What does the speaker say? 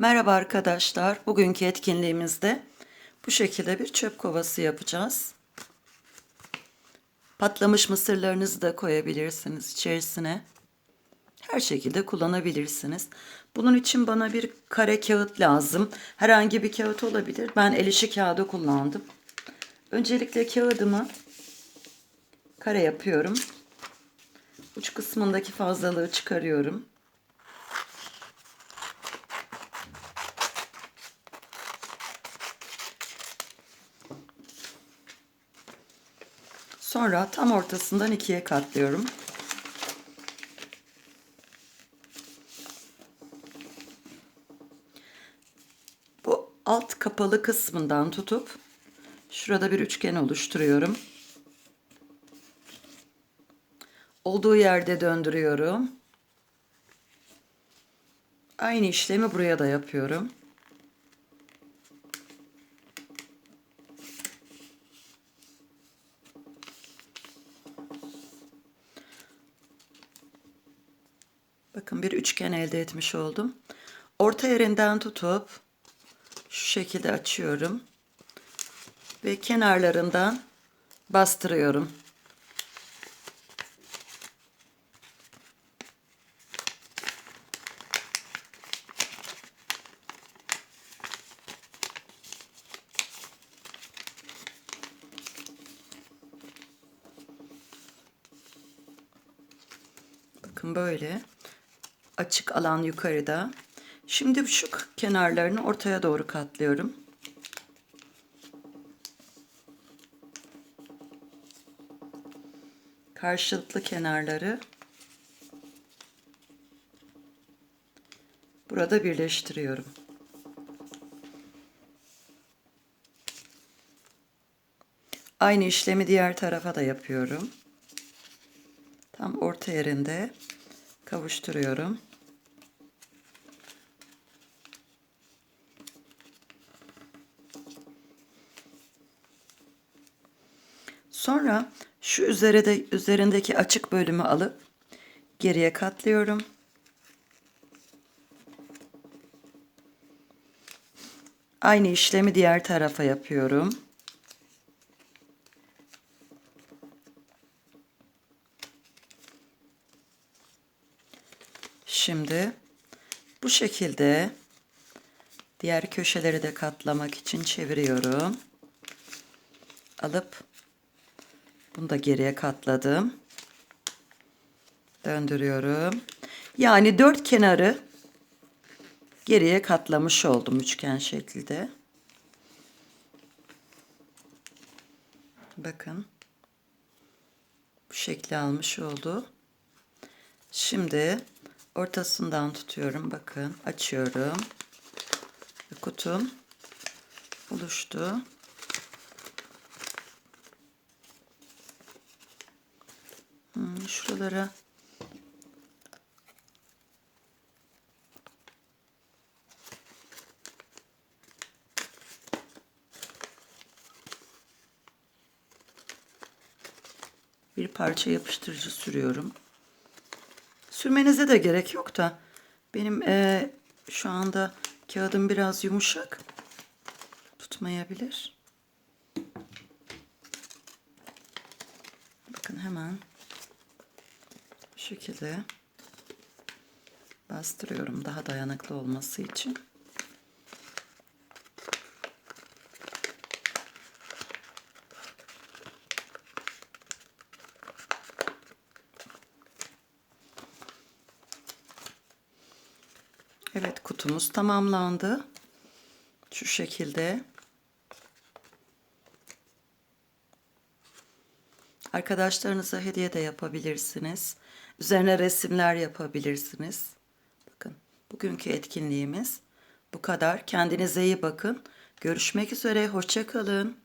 Merhaba arkadaşlar. Bugünkü etkinliğimizde bu şekilde bir çöp kovası yapacağız. Patlamış mısırlarınızı da koyabilirsiniz içerisine. Her şekilde kullanabilirsiniz. Bunun için bana bir kare kağıt lazım. Herhangi bir kağıt olabilir. Ben el işi kağıdı kullandım. Öncelikle kağıdımı kare yapıyorum. Uç kısmındaki fazlalığı çıkarıyorum. Sonra tam ortasından ikiye katlıyorum. Bu alt kapalı kısmından tutup şurada bir üçgen oluşturuyorum. Olduğu yerde döndürüyorum. Aynı işlemi buraya da yapıyorum. Bakın bir üçgen elde etmiş oldum. Orta yerinden tutup şu şekilde açıyorum. Ve kenarlarından bastırıyorum. Bakın böyle açık alan yukarıda. Şimdi şu kenarlarını ortaya doğru katlıyorum. Karşılıklı kenarları burada birleştiriyorum. Aynı işlemi diğer tarafa da yapıyorum. Tam orta yerinde kavuşturuyorum. Sonra şu üzerinde, üzerindeki açık bölümü alıp geriye katlıyorum. Aynı işlemi diğer tarafa yapıyorum. Şimdi bu şekilde diğer köşeleri de katlamak için çeviriyorum. Alıp bunu da geriye katladım. Döndürüyorum. Yani dört kenarı geriye katlamış oldum üçgen şekilde. Bakın. Bu şekli almış oldu. Şimdi ortasından tutuyorum. Bakın açıyorum. Kutum oluştu. Hmm, şuralara bir parça yapıştırıcı sürüyorum. Sürmenize de gerek yok da benim e, şu anda kağıdım biraz yumuşak tutmayabilir. Bakın hemen şekilde bastırıyorum daha dayanıklı olması için. Evet kutumuz tamamlandı. Şu şekilde. Arkadaşlarınıza hediye de yapabilirsiniz. Üzerine resimler yapabilirsiniz. Bakın bugünkü etkinliğimiz bu kadar. Kendinize iyi bakın. Görüşmek üzere. Hoşçakalın.